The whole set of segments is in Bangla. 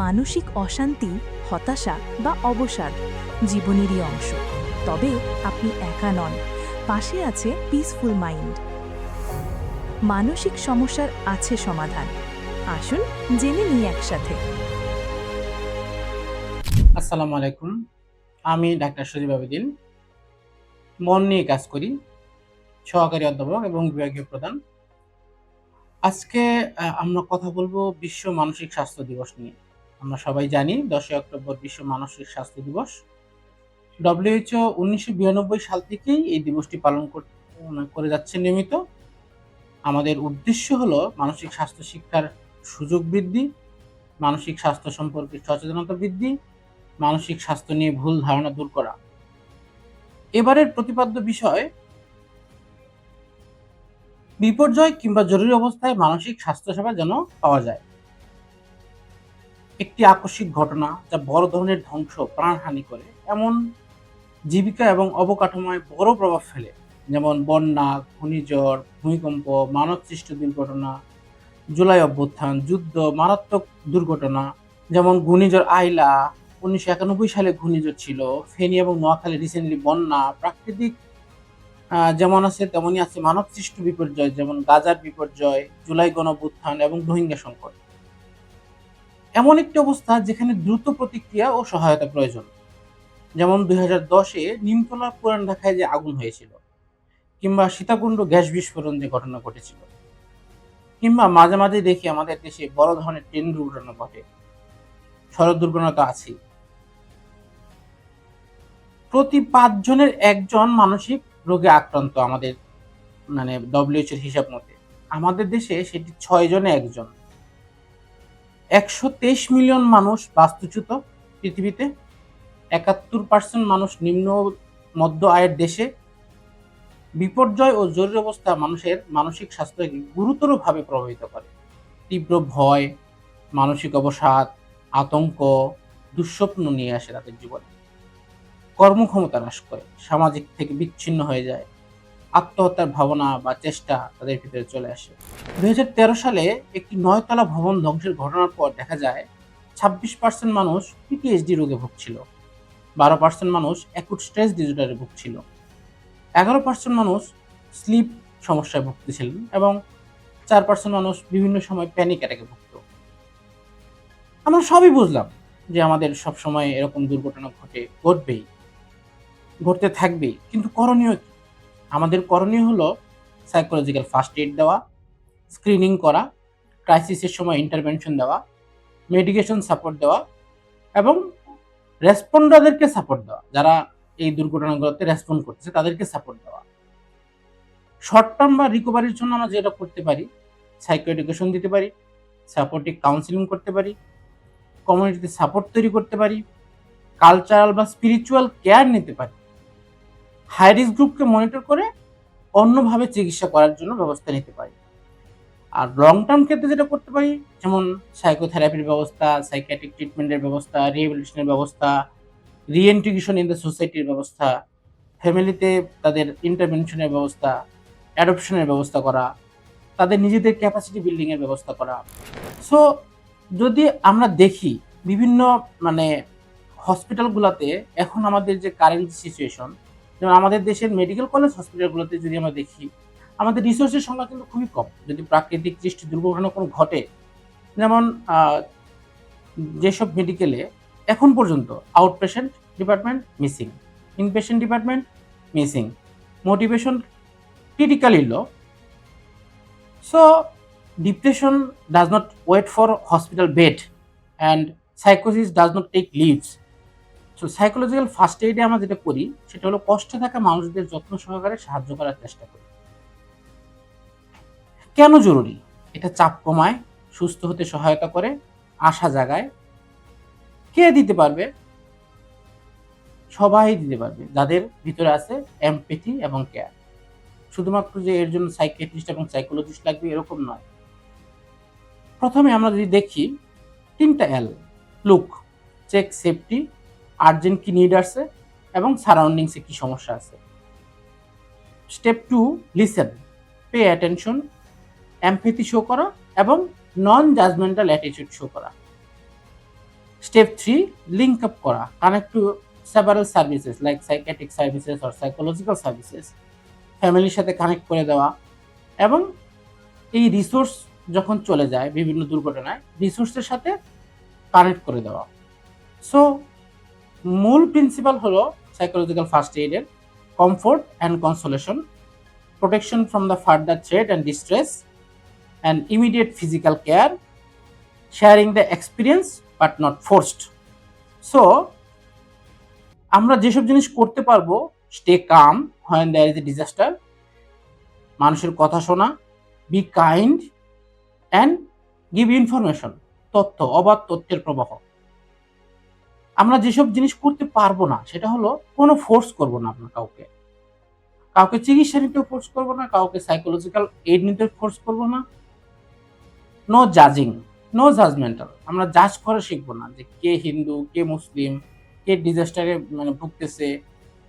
মানসিক অশান্তি, হতাশা বা অবসাদ জীবনেরই অংশ। তবে আপনি একা নন। পাশে আছে পিসফুল মাইন্ড মানসিক সমস্যার আছে সমাধান। আসুন জেনে নিই একসাথে। আসসালামু আলাইকুম। আমি ডাক্তার সজীব আবেদিন। মন নিয়ে কাজ করি। সহকারী অধ্যাপক এবং বিভাগীয় প্রধান। আজকে আমরা কথা বলব বিশ্ব মানসিক স্বাস্থ্য দিবস নিয়ে। আমরা সবাই জানি, দশই অক্টোবর বিশ্ব মানসিক স্বাস্থ্য দিবস। ডব্লিউএইচও উনিশশো বিরানব্বই সাল থেকেই এই দিবসটি পালন করে যাচ্ছে নিয়মিত। আমাদের উদ্দেশ্য হলো মানসিক স্বাস্থ্য শিক্ষার সুযোগ বৃদ্ধি, মানসিক স্বাস্থ্য সম্পর্কে সচেতনতা বৃদ্ধি, মানসিক স্বাস্থ্য নিয়ে ভুল ধারণা দূর করা। এবারের প্রতিপাদ্য বিষয়, বিপর্যয় কিংবা জরুরি অবস্থায় মানসিক স্বাস্থ্যসেবা যেন পাওয়া যায়। একটি আকস্মিক ঘটনা যা বড় ধরনের ধ্বংস, প্রাণহানি করে। এমন জীবিকা এবং অবকাঠামোয় বড় প্রভাব ফেলে। যেমন বন্যা, ঘূর্ণিঝড়, ভূমিকম্প, মানবসৃষ্ট দুর্ঘটনা, জুলাই অভ্যুত্থান, যুদ্ধ, মারাত্মক দুর্ঘটনা, যেমন ঘূর্ণিঝড় আইলা, উনিশশো একানব্বই সালে ঘূর্ণিঝড় ছিল। ফেনী এবং নোয়াখালী রিসেন্টলি বন্যা, প্রাকৃতিক যেমন আছে, তেমনই আছে মানব সৃষ্ট বিপর্যয়, যেমন গাজার বিপর্যয়, জুলাই গণভ্যুত্থান এবং রোহিঙ্গা সংকট। এমন একটি অবস্থা যেখানে দ্রুত প্রতিক্রিয়া ও সহায়তা প্রয়োজন। যেমন দুই হাজার দশে নিমতলা পুরান ঢাকায় যে আগুন হয়েছিল, কিংবা সীতাকুণ্ড গ্যাস বিস্ফোরণ যে ঘটনা ঘটেছিল, কিংবা মাঝে মাঝে দেখি আমাদের দেশে বড় ধরনের ট্রেন দুর্ঘটনা ঘটে। সড়ক দুর্ঘটনা তো আছেই। প্রতি পাঁচজনের একজন মানসিক রোগে আক্রান্ত আমাদের মানে ডব্লিউএইচ এর হিসাব মতে। আমাদের দেশে সেটি ছয় জনে একজন। একশো তেইশ মিলিয়ন মানুষ বাস্তুচ্যুত। পৃথিবীতে একাত্তর পার্সেন্ট মানুষ নিম্ন মধ্য আয়ের দেশে। বিপর্যয় ও জরুরি অবস্থা মানুষের মানসিক স্বাস্থ্যকে গুরুতরভাবে প্রভাবিত করে। তীব্র ভয়, মানসিক অবসাদ, আতঙ্ক, দুঃস্বপ্ন নিয়ে আসে তাদের জীবনে। কর্মক্ষমতা হ্রাস করে, সামাজিক থেকে বিচ্ছিন্ন হয়ে যায়। আত্মহত্যার ভাবনা বা চেষ্টা তাদের ভিতরে চলে আসে। দুই হাজার তেরো সালে একটি নয়তলা ভবন ধ্বংসের ঘটনার পর দেখা যায়, ছাব্বিশ পার্সেন্ট মানুষ পিটিএসডি রোগে ভুগছিল, বারো পার্সেন্ট মানুষ অ্যাকুট স্ট্রেস ডিজর্ডারে ভুগছিল, এগারো পার্সেন্ট মানুষ স্লিপ সমস্যায় ভুগতেছিলেন এবং চার পার্সেন্ট মানুষ বিভিন্ন সময় প্যানিক অ্যাটাকে ভুগত। আমরা সবই বুঝলাম যে আমাদের সব সময় এরকম দুর্ঘটনা ঘটে, ঘটবেই, ঘটতে থাকবেই, কিন্তু করণীয় কি? আমাদের করণীয় হলো সাইকোলজিক্যাল ফার্স্ট এইড দেওয়া স্ক্রিনিং করা ক্রাইসিসের সময় ইন্টারভেনশন দেওয়া মেডিকেশন সাপোর্ট দেওয়া এবং রেসপন্ডারদেরকে সাপোর্ট দেওয়া। যারা এই দুর্ঘটনাগুলোতে রেসপন্ড করতেছে, তাদেরকে সাপোর্ট দেওয়া। শর্ট টার্ম বা রিকভারির জন্য আমরা যেটা করতে পারি সাইকো এডুকেশন দিতে পারি সাপোর্টিভ কাউন্সিলিং করতে পারি কমিউনিটিতে সাপোর্ট তৈরি করতে পারি কালচারাল বা স্পিরিচুয়াল কেয়ার নিতে পারি। হাই রিস্ক গ্রুপকে মনিটর করে অন্যভাবে চিকিৎসা করার জন্য ব্যবস্থা নিতে পারি। আর লং টার্ম ক্ষেত্রে যেটা করতে পারি, যেমন সাইকোথেরাপির ব্যবস্থা সাইকিয়াট্রিক ট্রিটমেন্টের ব্যবস্থা রিহেবিলিটেশনের ব্যবস্থা রিএন্টিগ্রেশন ইন দ্য সোসাইটির ব্যবস্থা ফ্যামিলিতে তাদের ইন্টারভেনশনের ব্যবস্থা অ্যাডপশনের ব্যবস্থা করা, তাদের নিজেদের ক্যাপাসিটি বিল্ডিংয়ের ব্যবস্থা করা। সো যদি আমরা দেখি বিভিন্ন মানে হসপিটালগুলোতে এখন আমাদের যে কারেন্ট সিচুয়েশন যেমন আমাদের দেশের মেডিকেল কলেজ হসপিটালগুলোতে যদি আমরা দেখি, আমাদের রিসোর্সের সংখ্যা কিন্তু খুবই কম। যদি প্রাকৃতিক দৃষ্টি দুর্ঘটনা কোনো ঘটে, যেমন যেসব মেডিকেলে এখন পর্যন্ত out patient department missing inpatient department missing motivation critically low so depression does not wait for hospital bed and সাইকোসিস does not take lives so psychological first এইডে আমরা যেটা করি, সেটা হলো কষ্টে থাকা মানুষদের যত্ন সহকারে সাহায্য করার চেষ্টা করি। কেন জরুরি? এটা চাপ কমায়, সুস্থ হতে সহায়তা করে, আশা জাগায়। কে দিতে পারবে? সবাই দিতে পারবে, যাদের ভিতরে আছে এমপেথি এবং কেয়ার শুধুমাত্র যে এর জন্য সাইকিয়াট্রিস্ট এবং সাইকোলজিস্ট লাগবে, এরকম নয়। প্রথমে আমরা যদি দেখি, তিনটা L look check safety urgent কি নিড আছে এবং সারাউন্ডিংসে কি সমস্যা আছে? Step two listen pay attention empathy show করা এবং নন জাজমেন্টাল অ্যাটিটিউড শো করা। স্টেপ থ্রি লিঙ্ক আপ করা connect to several services like psychiatric services or psychological services ফ্যামিলির সাথে কানেক্ট করে দেওয়া এবং এই রিসোর্স যখন চলে যায় বিভিন্ন দুর্ঘটনায় রিসোর্সের সাথে কানেক্ট করে দেওয়া। সো মূল প্রিন্সিপাল হলো সাইকোলজিক্যাল ফার্স্ট এইডের comfort and consolation protection from the further threat and distress and immediate physical care sharing the experience but not forced so আমরা যেসব জিনিস করতে পারব stay calm when there is a disaster মানুষের কথা শোনা be kind and give information তথ্য, অবাধ তথ্যের প্রবাহ। আমরা যেসব জিনিস করতে পারব না, সেটা হলো কোনো ফোর্স করব না আমরা কাউকে। কাউকে চিকিৎসা নিতে ফোর্স করব না, কাউকে সাইকোলজিক্যাল এইড নিতে ফোর্স করব না। নো জাজিং নো জাজমেন্টাল আমরা জাজ করে শিখব না যে কে হিন্দু, কে মুসলিম, কে ডিজাস্টারে মানে ভুগতেছে,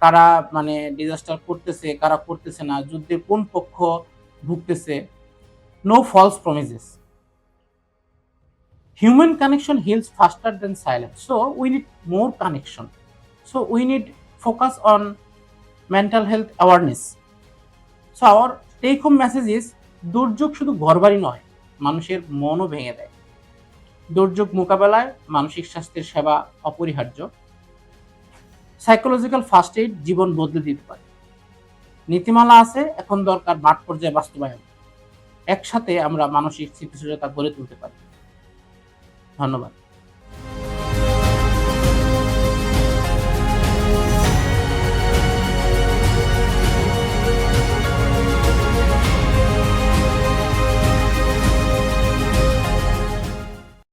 কারা মানে ডিজাস্টার করতেছে, কারা করতেছে না যুদ্ধের কোন পক্ষ ভুগতেছে। No false promises human connection heals faster than silence. So, we need more connection. So, we need focus on mental health awareness. So, our take home message is, দুর্যোগ শুধু ঘরবাড়ি নয়, মানুষের মনও ভেঙে দেয়। দুর্যোগ মোকাবেলায় মানসিক স্বাস্থ্যের সেবা অপরিহার্য। সাইকোলজিক্যাল ফার্স্ট এইড জীবন বদলে দিতে পারে। নীতিমালা আছে, এখন দরকার মাঠ পর্যায়ে বাস্তবায়ন। একসাথে আমরা মানসিক স্থিতিশীলতা গড়ে তুলতে পারি। ধন্যবাদ।